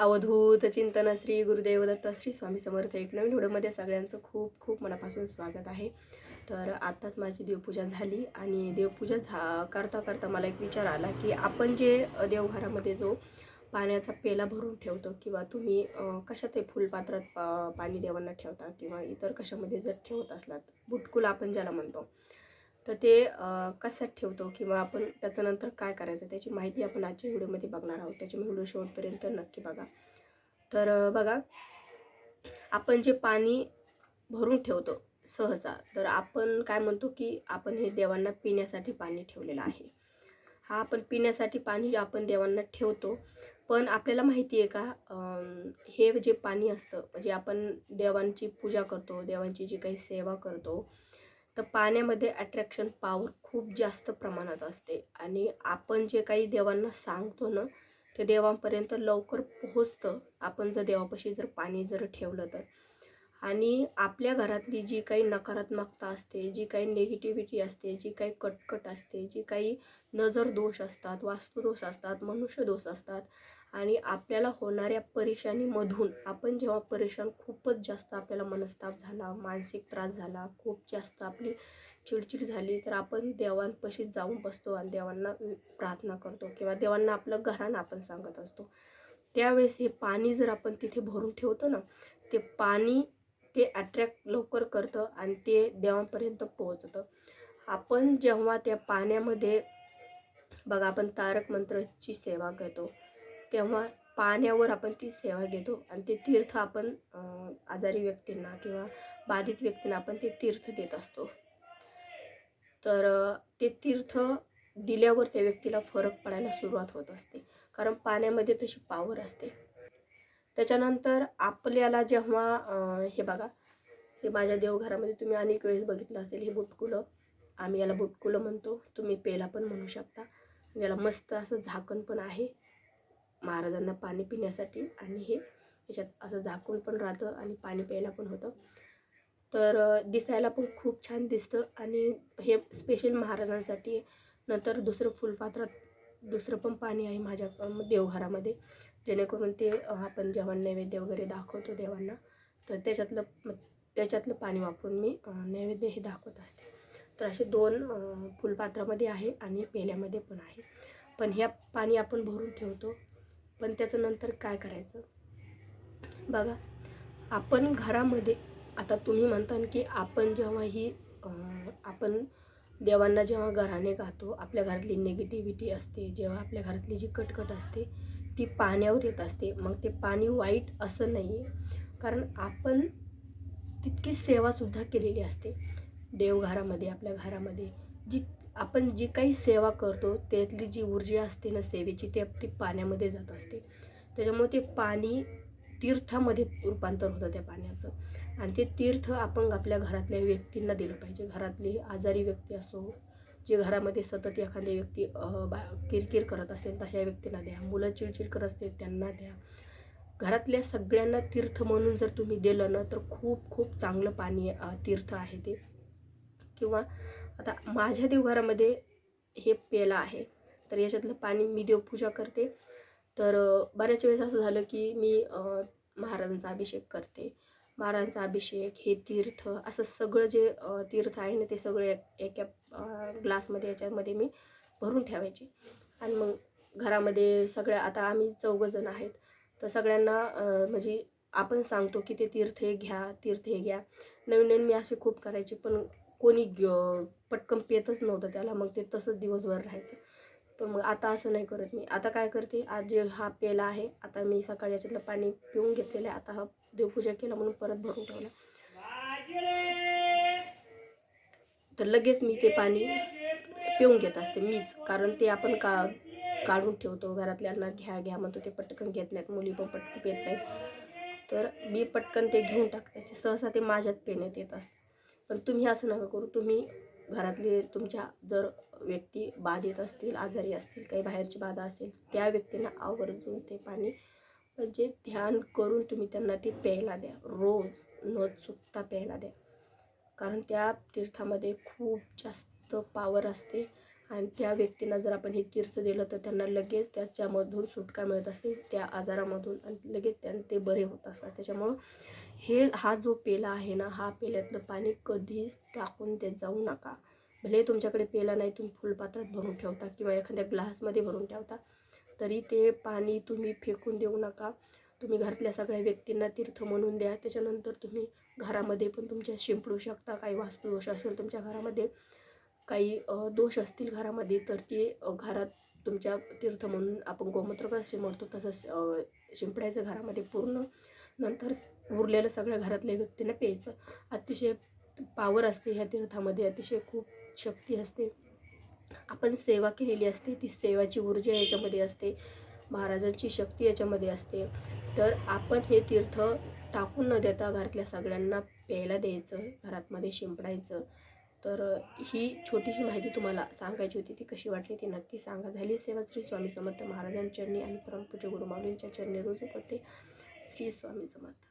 अवधूत चिंतन श्री गुरुदेव दत्त श्री स्वामी समर्थ एक नवीन व्हिडिओमध्ये सगळ्यांचं खूप खूप मनापासून स्वागत आहे. तर आत्ताच माझी देवपूजा झाली आणि देवपूजा झा करता करता मला एक विचार आला की आपण जे देवघरामध्ये जो पाण्याचा पेला भरून ठेवतो किंवा तुम्ही कशातही ते फुलपात्रात पा पाणी देवांना ठेवता किंवा इतर कशामध्ये जर ठेवत असलात बुटकुल आपण ज्याला म्हणतो तर ते कशात ठेवतो किंवा आपण त्याच्यानंतर काय करायचं त्याची माहिती आपण आजच्या व्हिडिओमध्ये बघणार आहोत. त्याच्यामुळे व्हिडिओ शेवटपर्यंत नक्की बघा. तर बघा आपण जे पाणी भरून ठेवतो सहसा तर आपण काय म्हणतो की आपण हे देवांना पिण्यासाठी पाणी ठेवलेलं आहे. हा आपण पिण्यासाठी पाणी आपण देवांना ठेवतो पण आपल्याला माहिती आहे का हे जे पाणी असतं म्हणजे आपण देवांची पूजा करतो देवांची जी काही सेवा करतो तर पाण्यामध्ये अट्रॅक्शन पॉवर खूप जास्त प्रमाणात असते. आणि आपण जे काही देवांना सांगतो ना ते देवांपर्यंत लवकर पोहोचतं. आपण जर देवापाशी जर पाणी जर ठेवलं तर. आणि आपल्या घरातली जी काही नकारात्मकता असते जी काही निगेटिव्हिटी असते जी काही कटकट असते जी काही नजर दोष असतात वास्तुदोष असतात मनुष्य दोष असतात आणि आपल्याला होणाऱ्या परेशानीमधून आपण जेव्हा परेशान खूपच जास्त आपल्याला मनस्ताप झाला मानसिक त्रास झाला खूप जास्त आपली चिडचिड झाली तर आपण देवांपाशी जाऊन बसतो आणि देवांना प्रार्थना करतो किंवा देवांना आपलं घरानं आपण सांगत असतो. त्यावेळेस हे पाणी जर आपण तिथे भरून ठेवतो ना ते पाणी ते अट्रॅक्ट लवकर करतं आणि ते देवांपर्यंत पोहोचतं. आपण जेव्हा त्या पाण्यामध्ये बघा आपण तारक मंत्रची सेवा घेतो. तेव्हा पाण्यावर आपण ती सेवा घेतो आणि ते तीर्थ आपण आजारी व्यक्तींना किंवा बाधित व्यक्तींना आपण ते तीर्थ देत असतो. तर ते तीर्थ दिल्यावर त्या व्यक्तीला फरक पडायला सुरुवात होत असते. कारण पाण्यामध्ये तशी पावर असते. त्याच्यानंतर आपल्याला जेव्हा हे बघा हे माझ्या देवघरामध्ये तुम्ही अनेक वेळेस बघितलं असेल हे बुटकुलं. आम्ही याला बुटकुलं म्हणतो. तुम्ही पेला पण म्हणू शकता. याला मस्त असं झाकण पण आहे. महाराजांना पाणी पिण्यासाठी आणि हे याच्यात असं झाकून पण राहतं आणि पाणी प्यायला पण होतं. तर दिसायला पण खूप छान दिसतं आणि हे स्पेशल महाराजांसाठी नंतर दुसरं फुलपात्रात दुसरं पण पाणी आहे माझ्या देवघरामध्ये. जेणेकरून ते आपण जेव्हा नैवेद्य वगैरे दाखवतो देवांना तर त्याच्यातलं त्याच्यातलं पाणी वापरून मी नैवेद्य हे दाखवत असते. तर असे दोन फुलपात्रामध्ये आहे आणि पेल्यामध्ये पण आहे. पण ह्या पाणी आपण भरून ठेवतो. पण त्याचं नंतर काय करायचं? बघा आपण घरामध्ये आता तुम्ही म्हणता की आपण जेव्हा ही आपण देवांना जेव्हा घराने गातो आपल्या घरातली निगेटिव्हिटी असते जेव्हा आपल्या घरातली जी कटकट असते ती पाण्यावर येत असते मग ते पाणी वाईट असं नाही आहे कारण आपण तितकी सेवासुद्धा केलेली असते. देवघरामध्ये आपल्या घरामध्ये जी आपण जी काही सेवा करतो त्यातली जी ऊर्जा असते ना सेवेची ते ती पाण्यामध्ये जात असते. त्याच्यामुळे ते पाणी तीर्थामध्ये रूपांतर होतं त्या पाण्याचं. आणि ते तीर्थ आपण आपल्या घरातल्या व्यक्तींना दिलं पाहिजे. घरातली आजारी व्यक्ती असो जे घरामध्ये सतत एखादी व्यक्ती बा किरकिर करत असेल तशा व्यक्तींना द्या. मुलं चिडचिड करत असतील त्यांना द्या. घरातल्या सगळ्यांना तीर्थ म्हणून जर तुम्ही दिलं ना तर खूप खूप चांगलं पाणी तीर्थ आहे ते. किंवा आता माझ्या देवघरामध्ये हे प्यायला आहे. तर याच्यातलं पाणी मी देवपूजा करते. तर बऱ्याच वेळेस असं झालं की मी महाराजांचा अभिषेक करते. महाराजांचा अभिषेक हे तीर्थ असं सगळं जे तीर्थ आहे ना ते सगळे एका ग्लासमध्ये याच्यामध्ये मी भरून ठेवायचे. आणि मग घरामध्ये सगळ्या आता आम्ही चौघजण आहेत. तर सगळ्यांना म्हणजे आपण सांगतो की ते तीर्थ हे घ्या तीर्थ हे घ्या. नवीन नवीन मी असे खूप करायचे पण कोणी ग- पटकन पेतच नव्हतं त्याला मग ते तसंच दिवसभर राहायचं. पण मग आता असं नाही करत मी. आता काय करते आज जे हा पेला आहे आता मी सकाळी याच्यातलं पाणी पिऊन घेतलेलं आहे आता हा देवपूजा केला म्हणून परत भरून ठेवला. तर लगेच मी ते पाणी पिऊन घेत असते मीच कारण ते आपण का काढून ठेवतो घरातल्यांना घ्या घ्या म्हणतो ते पटकन घेत नाहीत मुली पण पटकन पेत नाहीत. तर मी पटकन ते घेऊन टाकते सहसा ते माझ्यात पेण्यात येत असते. पण तुम्ही असं नका करू. तुम्ही घरातले तुमच्या जर व्यक्ती बाधित असतील आजारी असतील काही बाहेरची बाधा असतील त्या व्यक्तींना आवर्जून ते पाणी म्हणजे ध्यान करून तुम्ही त्यांना ते प्यायला द्या. रोज न चुकता प्यायला द्या. कारण त्या तीर्थामध्ये खूप जास्त पावर असते. आणि त्या व्यक्तींना जर आपण हे तीर्थ दिलं तर त्यांना लगेच त्याच्यामधून सुटका मिळत असते त्या आजारामधून आणि लगेच त्यां ते बरे होत असतात. त्याच्यामुळं हे हा जो पेला आहे ना हा पेल्यातलं पाणी कधीच टाकून देत जाऊ नका. भले तुमच्याकडे पेला नाही तुम्ही फुलपात्रात भरून ठेवता किंवा एखाद्या ग्लासमध्ये भरून ठेवता तरी ते पाणी तुम्ही फेकून देऊ नका. तुम्ही घरातल्या सगळ्या व्यक्तींना तीर्थ म्हणून द्या. त्याच्यानंतर तुम्ही घरामध्ये पण तुमच्या शिंपडू शकता काही वास्तुदोष असेल तुमच्या घरामध्ये काही दोष असतील घरामध्ये तर ते घरात तुमच्या तीर्थ म्हणून आपण गोमूत्र कसं शिंपडतो तसं शिंपडायचं घरामध्ये पूर्ण नंतर उरलेलं सगळ्या घरातल्या व्यक्तींना प्यायचं. अतिशय पावर असते ह्या तीर्थामध्ये अतिशय खूप शक्ती असते. आपण सेवा केलेली असते ती सेवाची ऊर्जा याच्यामध्ये असते महाराजांची शक्ती याच्यामध्ये असते. तर आपण हे तीर्थ टाकून न देता घरातल्या सगळ्यांना प्यायला द्यायचं घरातमध्ये शिंपडायचं. तर ही छोटीशी माहिती तुम्हाला सांगायची होती ती कशी वाटली ती नक्की सांगा. झाली सेवा श्री स्वामी समर्थ महाराजांच्या चरणी आणि परमपूज्य गुरुमाऊलींच्या चरणी रोज होते श्री स्वामी समर्थ.